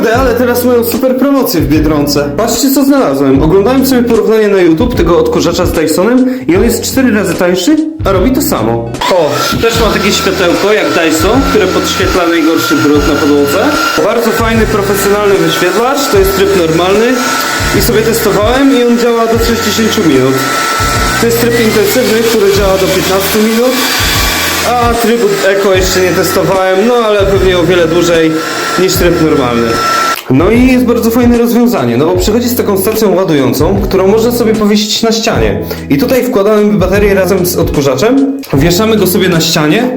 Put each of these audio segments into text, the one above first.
Kurde, ale teraz mają super promocję w Biedronce. Patrzcie co znalazłem. Oglądałem sobie porównanie na YouTube tego odkurzacza z Dysonem i on jest 4 razy tańszy, a robi to samo. O, też ma takie światełko jak Dyson, które podświetla najgorszy brud na podłodze. Bardzo fajny, profesjonalny wyświetlacz, to jest tryb normalny i sobie testowałem i on działa do 60 minut. To jest tryb intensywny, który działa do 15 minut. A trybu Eco jeszcze nie testowałem, no ale pewnie o wiele dłużej niż tryb normalny. No i jest bardzo fajne rozwiązanie, no bo przychodzi z taką stacją ładującą, którą można sobie powiesić na ścianie. I tutaj wkładamy baterię razem z odkurzaczem, wieszamy go sobie na ścianie,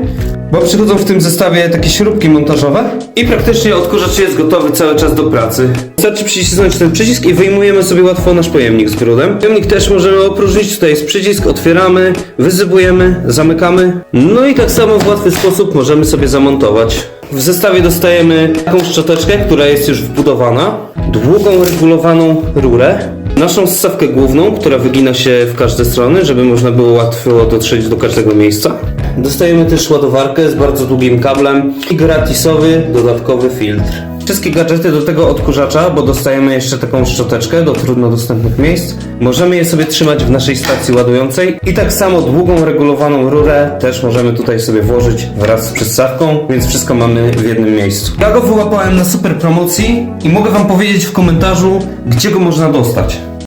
bo przychodzą w tym zestawie takie śrubki montażowe i praktycznie odkurzacz jest gotowy cały czas do pracy. Wystarczy przycisnąć ten przycisk i wyjmujemy sobie łatwo nasz pojemnik z brudem. Pojemnik też możemy opróżnić, tutaj jest przycisk, otwieramy, wyzybujemy, zamykamy. No i tak samo w łatwy sposób możemy sobie zamontować. W zestawie dostajemy taką szczoteczkę, która jest już wbudowana, długą regulowaną rurę, naszą ssawkę główną, która wygina się w każde strony, żeby można było łatwo dotrzeć do każdego miejsca. Dostajemy też ładowarkę z bardzo długim kablem i gratisowy dodatkowy filtr. Wszystkie gadżety do tego odkurzacza, bo dostajemy jeszcze taką szczoteczkę do trudno dostępnych miejsc. Możemy je sobie trzymać w naszej stacji ładującej i tak samo długą regulowaną rurę też możemy tutaj sobie włożyć wraz z przystawką, więc wszystko mamy w jednym miejscu. Ja go wyłapałem na super promocji i mogę wam powiedzieć w komentarzu, gdzie go można dostać.